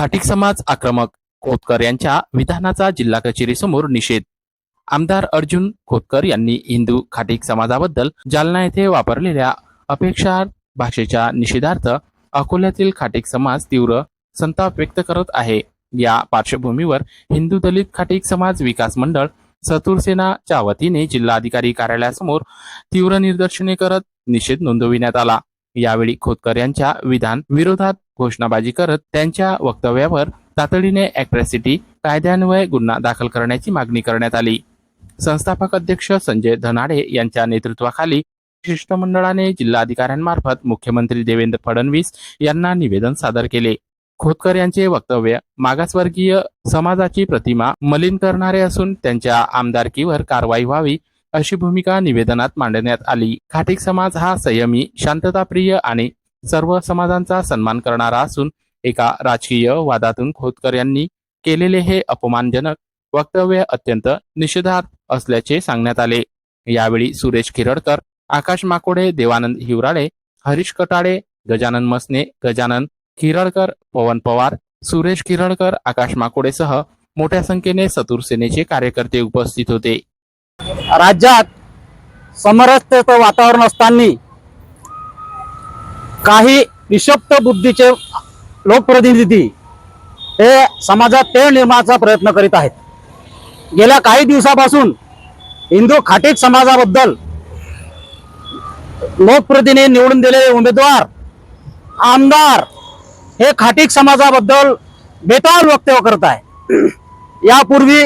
खाटीक समाज आक्रमक खोतकर यांच्या विधानाचा जिल्हा कचेरीसमोर निषेध. आमदार अर्जुन खोतकर यांनी हिंदू खाटीक समाजाबद्दल जालना येथे वापरलेल्या अपेक्षा भाषेच्या निषेधार्थ अकोल्यातील खाटीक समाज तीव्र संताप व्यक्त करत आहे. या पार्श्वभूमीवर हिंदू दलित खाटीक समाज विकास मंडळ सतुरसेनाच्या वतीने जिल्हाधिकारी कार्यालयासमोर तीव्र निदर्शने करत निषेध नोंदविण्यात आला. यावेळी खोतकर यांच्या विधान विरोधात घोषणाबाजी करत त्यांच्या वक्तव्यावर तातडीने अॅट्रॉसिटी कायद्यान्वये गुन्हा दाखल करण्याची मागणी करण्यात आली. संस्थापक अध्यक्ष संजय धनाडे यांच्या नेतृत्वाखाली शिष्टमंडळाने जिल्हाधिकाऱ्यांमार्फत मुख्यमंत्री देवेंद्र फडणवीस यांना निवेदन सादर केले. खोतकर यांचे वक्तव्य मागासवर्गीय समाजाची प्रतिमा मलिन करणारे असून त्यांच्या आमदारकीवर कारवाई व्हावी अशी भूमिका निवेदनात मांडण्यात आली. खाटिक समाज हा संयमी शांतताप्रिय आणि सर्व समाजांचा सन्मान करणारा असून एका राजकीय वादातून खोतकर यांनी केलेले हे अपमानजनक वक्तव्य अत्यंत निषेधार्थ असल्याचे सांगण्यात आले. यावेळी सुरेश खिरडकर आकाश माकोडे देवानंद हिवराळे हरीश कटाळे गजानन मसने गजानन खिरडकर पवन पवार सुरेश खिरडकर आकाश माकोडेसह मोठ्या संख्येने सतूर सेनेचे कार्यकर्ते उपस्थित होते. राज्यात समरसतेचं वातावरण असताना काही निशब्द बुद्धीचे लोकप्रतिनिधी हे समाजात तेळ निर्माणाचा प्रयत्न करीत आहेत. गेल्या काही दिवसापासून हिंदू खाटीक समाजाबद्दल लोकप्रतिनिधी निवडून दिलेले उमेदवार आमदार हे खाटीक समाजाबद्दल बेताल वक्तव्य करत आहे यापूर्वी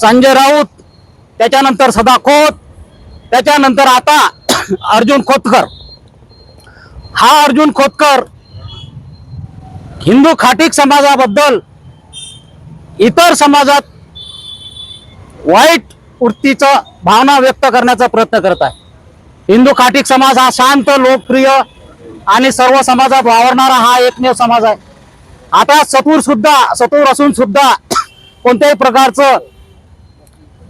संजय राऊत त्याच्यानंतर सदा खोत त्याच्यानंतर आता अर्जुन खोतकर. हा अर्जुन खोतकर हिंदू खाटीक समाजाबद्दल इतर समाजात वाईट वृत्तीचं भावना व्यक्त करण्याचा प्रयत्न करत आहे. हिंदू खाटीक समाज हा शांत लोकप्रिय आणि सर्व समाजात वावरणारा हा एकमेव समाज आहे. आता सतूर सुद्धा सतूर असून सुद्धा कोणत्याही प्रकारचं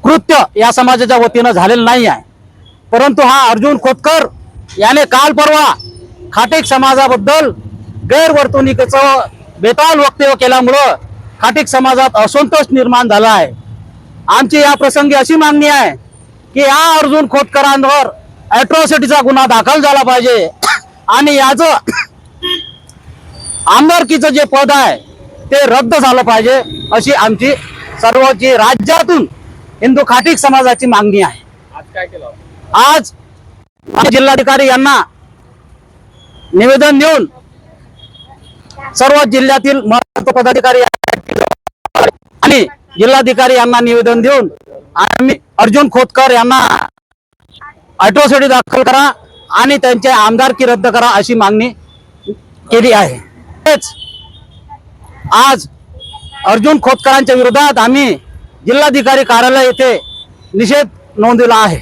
कृत्य या समाजाच्या वतीनं झालेलं नाही आहे. परंतु हा अर्जुन खोतकर याने काल परवा खाटेक समाजाबद्दल गैरवर्तणुकीचं बेताल वक्तव्य केल्यामुळं खाटेक समाजात असंतोष निर्माण झाला आहे. आमची या प्रसंगी अशी मागणी आहे की या अर्जुन खोतकरांवर ॲट्रॉसिटीचा गुन्हा दाखल झाला पाहिजे. आणि याचं आमदारकीचं जे पद आहे ते रद्द झालं पाहिजे अशी आमची सर्वची राज्यातून हिंदू खाटीक समाजाची मागणी आहे. आज काय केलं आज आम्ही जिल्हाधिकारी यांना निवेदन देऊन सर्व जिल्ह्यातील महत्त्व पदाधिकारी आणि जिल्हाधिकारी यांना निवेदन देऊन आम्ही अर्जुन खोतकर यांना अॅट्रॉसिटी दाखल करा आणि त्यांचे आमदारकी रद्द करा अशी मागणी केली आहे. आज अर्जुन खोतकरांच्या विरोधात आम्ही जिल्हाधिकारी कार्यालय येथे निषेध नोंदविला आहे.